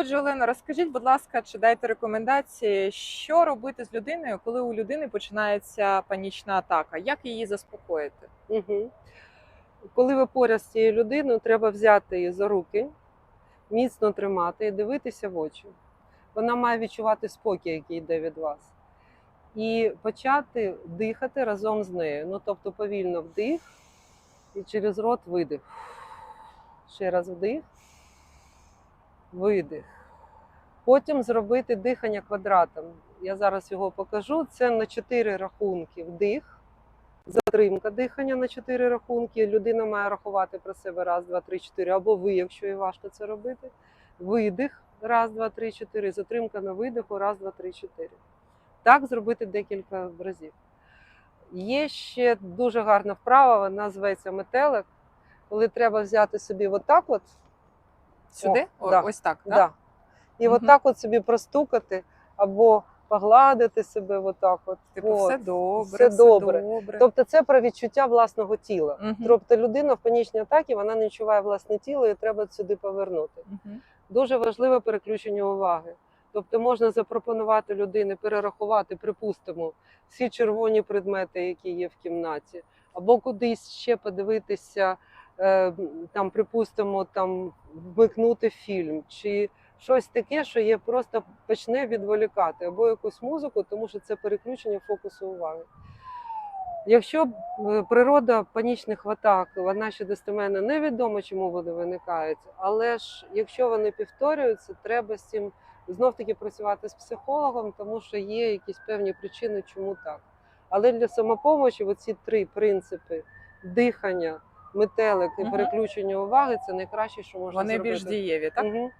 Отже, Олена, розкажіть, будь ласка, чи дайте рекомендації, що робити з людиною, коли у людини починається панічна атака? Як її заспокоїти? Угу. Коли ви поряд з цією людиною, треба взяти її за руки, міцно тримати і дивитися в очі. Вона має відчувати спокій, який йде від вас. І почати дихати разом з нею. Ну, тобто повільно вдих і через рот видих. Ще раз вдих, видих. Потім зробити дихання квадратом. Я зараз його покажу. Це на 4 рахунки вдих. Затримка дихання на 4 рахунки. Людина має рахувати про себе раз, два, три, чотири. Або ви, якщо їй важко це робити. Видих, раз, два, три, чотири. Затримка на видиху, раз, два, три, чотири. Так зробити декілька разів. Є ще дуже гарна вправа, вона називається метелик. Коли треба взяти собі отак от, Сюди? О, О, да. Ось так, да. так? і Мгм. отак от собі простукати, або погладити себе отак от. Типу, От. все добре, все добре. добре. Тобто це про відчуття власного тіла. Мгм. Тобто людина в панічній атакі вона не відчуває власне тіло і треба сюди повернути. Мгм. Дуже важливе переключення уваги. Тобто можна запропонувати людині перерахувати, припустимо, всі червоні предмети, які є в кімнаті, або кудись ще подивитися, там, припустимо, там вмикнути фільм, чи щось таке, що є просто почне відволікати, або якусь музику, тому що це переключення фокусу уваги. Якщо е, природа панічних атак, вона ще достеменно невідомо, чому вони виникають, але ж якщо вони повторюються, треба з цим знов таки працювати з психологом, тому що є якісь певні причини, чому так. Але для самопомочі оці три принципи дихання, метелик і переключення уваги це найкраще, що можна Вони зробити. більш дієві, так? Мгм.